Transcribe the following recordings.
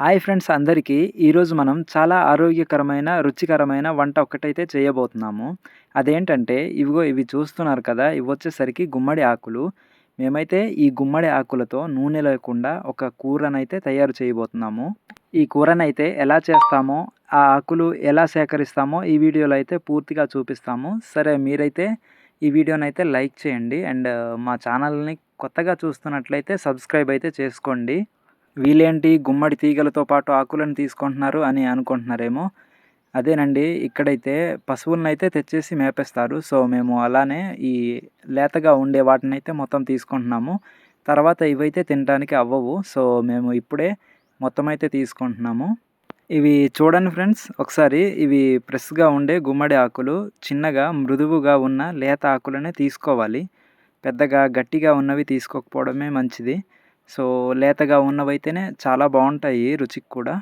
Hi friends అందరికీ. ఈరోజు మనం చాలా ఆరోగ్యకరమైన రుచికరమైన వంట ఒక్కటైతే చేయబోతున్నాము. అదేంటంటే ఇవిగో ఇవి చూస్తున్నారు కదా ఇవి వచ్చేసరికి గుమ్మడి ఆకులు. మేమైతే ఈ గుమ్మడి ఆకులతో నూనె లేకుండా ఒక కూరనైతే తయారు చేయబోతున్నాము. ఈ కూరనైతే ఎలా చేస్తామో ఆ ఆకులు ఎలా సేకరిస్తామో ఈ వీడియోలో అయితే పూర్తిగా చూపిస్తాము. సరే మీరైతే ఈ వీడియోనైతే లైక్ చేయండి. అండ్ మా ఛానల్ని కొత్తగా చూస్తున్నట్లయితే సబ్స్క్రైబ్ అయితే చేసుకోండి. వీళ్ళేంటి గుమ్మడి తీగలతో పాటు ఆకులను తీసుకుంటున్నారు అని అనుకుంటున్నారేమో. అదేనండి ఇక్కడైతే పశువులను అయితే తెచ్చేసి మేపేస్తారు. సో మేము అలానే ఈ లేతగా ఉండే వాటిని అయితే మొత్తం తీసుకుంటున్నాము. తర్వాత ఇవైతే తినడానికి అవ్వవు. సో మేము ఇప్పుడే మొత్తం అయితే తీసుకుంటున్నాము. ఇవి చూడండి ఫ్రెండ్స్ ఒకసారి ఇవి ప్రెస్గా ఉండే గుమ్మడి ఆకులు చిన్నగా మృదువుగా ఉన్న లేత ఆకులనే తీసుకోవాలి. పెద్దగా గట్టిగా ఉన్నవి తీసుకోకపోవడమే మంచిది. సో లేతగా ఉన్నవైతేనే చాలా బాగుంటాయి రుచికి కూడా.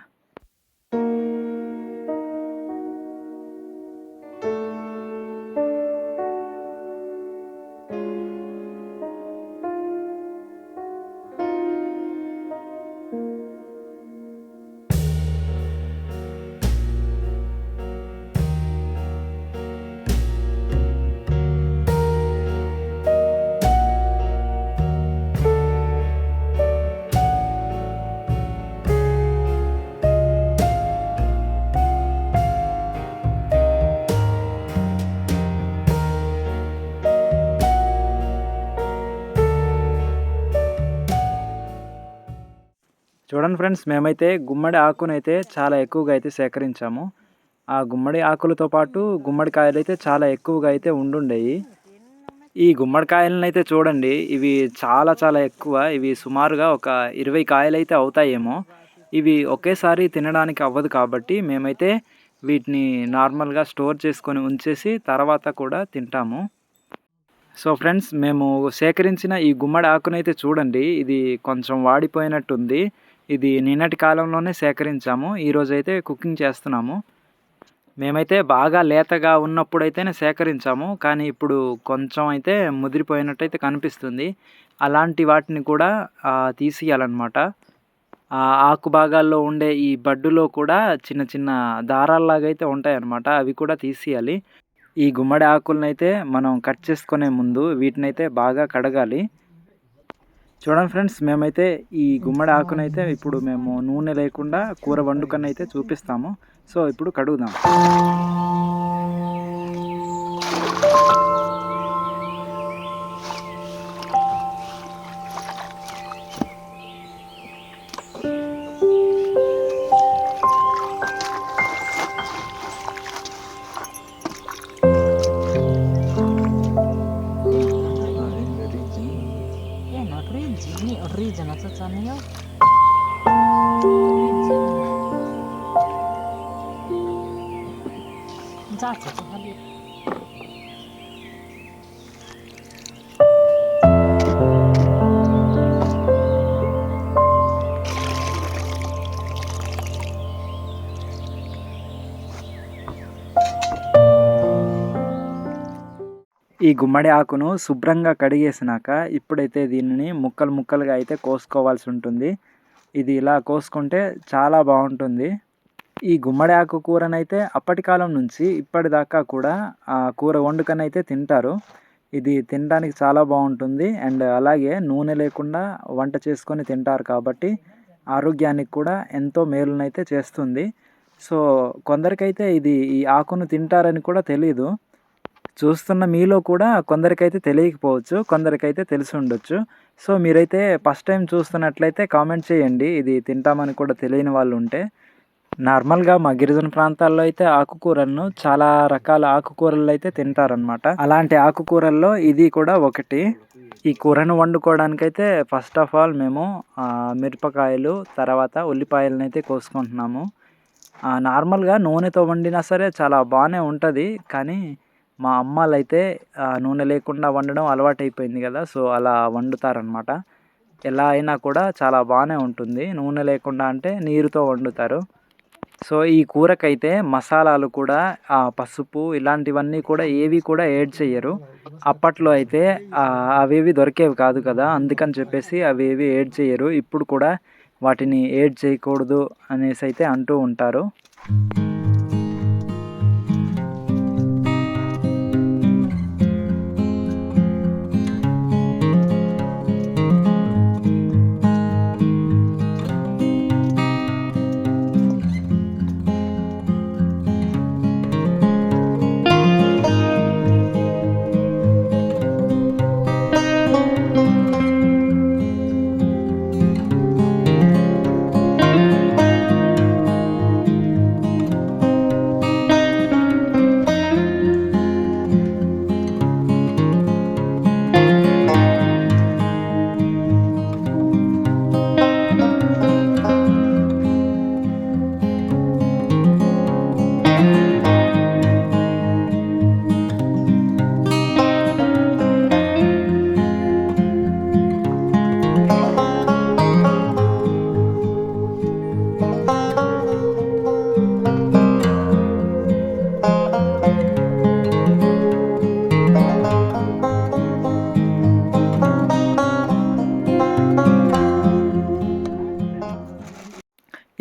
చూడండి ఫ్రెండ్స్ మేమైతే గుమ్మడి ఆకునైతే చాలా ఎక్కువగా అయితే సేకరించాము. ఆ గుమ్మడి ఆకులతో పాటు గుమ్మడికాయలు అయితే చాలా ఎక్కువగా అయితే ఉండుండేవి ఈ గుమ్మడికాయలను అయితే చూడండి ఇవి చాలా చాలా ఎక్కువ ఇవి సుమారుగా ఒక ఇరవై కాయలు అయితే అవుతాయేమో. ఇవి ఒకేసారి తినడానికి అవ్వదు కాబట్టి మేమైతే వీటిని నార్మల్గా స్టోర్ చేసుకొని ఉంచేసి తర్వాత కూడా తింటాము. సో ఫ్రెండ్స్ మేము సేకరించిన ఈ గుమ్మడి ఆకునైతే చూడండి ఇది కొంచెం వాడిపోయినట్టుంది. ఇది నిన్నటి కాలంలోనే సేకరించాము. ఈరోజు అయితే కుకింగ్ చేస్తున్నాము. మేమైతే బాగా లేతగా ఉన్నప్పుడైతేనే సేకరించాము. కానీ ఇప్పుడు కొంచెం అయితే ముదిరిపోయినట్టయితే కనిపిస్తుంది. అలాంటి వాటిని కూడా తీసేయాలన్నమాట ఆకు భాగాల్లో ఉండే ఈ బడ్డులో కూడా చిన్న చిన్న దారాల్లాగా అయితే ఉంటాయన్నమాట. అవి కూడా తీసేయాలి ఈ గుమ్మడి ఆకులనైతే మనం కట్ చేసుకునే ముందు వీటినైతే బాగా కడగాలి. చూడండి ఫ్రెండ్స్ మేమైతే ఈ గుమ్మడి ఆకునైతే ఇప్పుడు మేము నూనె లేకుండా కూర వండుకని అయితే చూపిస్తాము. సో ఇప్పుడు కడుగుదాం. ఈ గుమ్మడి ఆకును శుభ్రంగా కడిగేసినాక ఇప్పుడైతే దీనిని ముక్కలు ముక్కలుగా అయితే కోసుకోవాల్సి ఉంటుంది. ఇది ఇలా కోసుకుంటే చాలా బాగుంటుంది. ఈ గుమ్మడి ఆకు కూరనైతే అప్పటి కాలం నుంచి ఇప్పటిదాకా కూడా ఆ కూర వండుకనైతే తింటారు. ఇది తినడానికి చాలా బాగుంటుంది. అండ్ అలాగే నూనె లేకుండా వంట చేసుకొని తింటారు కాబట్టి ఆరోగ్యానికి కూడా ఎంతో మేలునైతే చేస్తుంది. సో కొందరికైతే ఇది ఈ ఆకును తింటారని కూడా తెలియదు చూస్తున్న మీలో కూడా కొందరికైతే తెలియకపోవచ్చు కొందరికైతే తెలిసి ఉండొచ్చు. సో మీరైతే ఫస్ట్ టైం చూస్తున్నట్లయితే కామెంట్ చేయండి. ఇది తింటామని కూడా తెలియని వాళ్ళు ఉంటే. నార్మల్గా మా గిరిజన ప్రాంతాల్లో అయితే ఆకుకూరలను చాలా రకాల ఆకుకూరలు అయితే తింటారనమాట అలాంటి ఆకుకూరల్లో ఇది కూడా ఒకటి. ఈ కూరను వండుకోవడానికైతే ఫస్ట్ ఆఫ్ ఆల్ మేము మిరపకాయలు తర్వాత ఉల్లిపాయలను అయితే కోసుకుంటున్నాము. నార్మల్గా నూనెతో వండినా సరే చాలా బాగానే ఉంటుంది. కానీ మా అమ్మాలైతే నూనె లేకుండా వండడం అలవాటైపోయింది కదా సో అలా వండుతారనమాట ఎలా అయినా కూడా చాలా బాగానే ఉంటుంది. నూనె లేకుండా అంటే నీరుతో వండుతారు. సో ఈ కూరకైతే మసాలాలు కూడా పసుపు ఇలాంటివన్నీ కూడా ఏవి కూడా యాడ్ చేయరు అప్పట్లో అయితే అవేవి దొరికేవి కాదు కదా అందుకని చెప్పేసి అవేవి యాడ్ చేయరు ఇప్పుడు కూడా వాటిని యాడ్ చేయకూడదు అనేసి అయితే అంటూ ఉంటారు.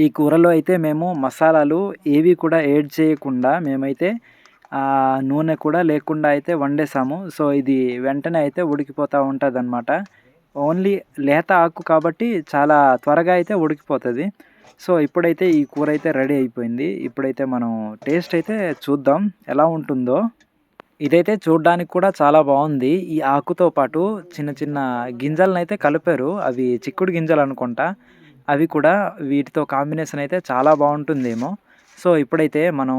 ఈ కూరలో అయితే మేము మసాలాలు ఏవి కూడా యాడ్ చేయకుండా మేమైతే నూనె కూడా లేకుండా అయితే వండేసాము సో ఇది వెంటనే అయితే ఉడికిపోతూ ఉంటుంది అనమాట ఓన్లీ లేత ఆకు కాబట్టి చాలా త్వరగా అయితే ఉడికిపోతుంది. సో ఇప్పుడైతే ఈ కూర అయితే రెడీ అయిపోయింది. ఇప్పుడైతే మనం టేస్ట్ అయితే చూద్దాం ఎలా ఉంటుందో. ఇదైతే చూడడానికి కూడా చాలా బాగుంది. ఈ ఆకుతో పాటు చిన్న చిన్న గింజలను అయితే కలిపారు. అవి చిక్కుడు గింజలు అనుకుంటా. అవి కూడా వీటితో కాంబినేషన్ అయితే చాలా బాగుంటుందేమో. సో ఇప్పుడైతే మనం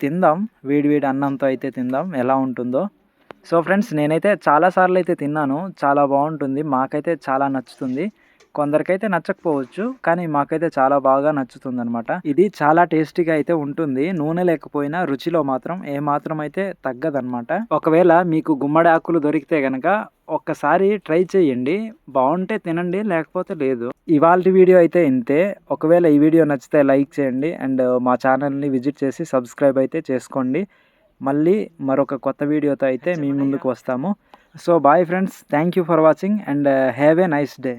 తిందాం. వేడి వేడి అన్నంతో అయితే తిందాం. ఎలా ఉంటుందో. సో ఫ్రెండ్స్ నేనైతే చాలాసార్లు అయితే తిన్నాను. చాలా బాగుంటుంది. మాకైతే చాలా నచ్చుతుంది. కొందరికైతే నచ్చకపోవచ్చు కానీ మాకైతే చాలా బాగా నచ్చుతుంది అనమాట ఇది చాలా టేస్టీగా అయితే ఉంటుంది. నూనె లేకపోయినా రుచిలో మాత్రం ఏ మాత్రం అయితే తగ్గదన్నమాట. ఒకవేళ మీకు గుమ్మడి ఆకులు దొరికితే గనక ఒక్కసారి ట్రై చేయండి. బాగుంటే తినండి లేకపోతే లేదు. ఇవాళ వీడియో అయితే ఇంతే. ఒకవేళ ఈ వీడియో నచ్చితే లైక్ చేయండి అండ్ మా ఛానల్ని విజిట్ చేసి సబ్స్క్రైబ్ అయితే చేసుకోండి. మళ్ళీ మరొక కొత్త వీడియోతో అయితే మీ ముందుకు వస్తాము. So bye friends. Thank you for watching and have a nice day.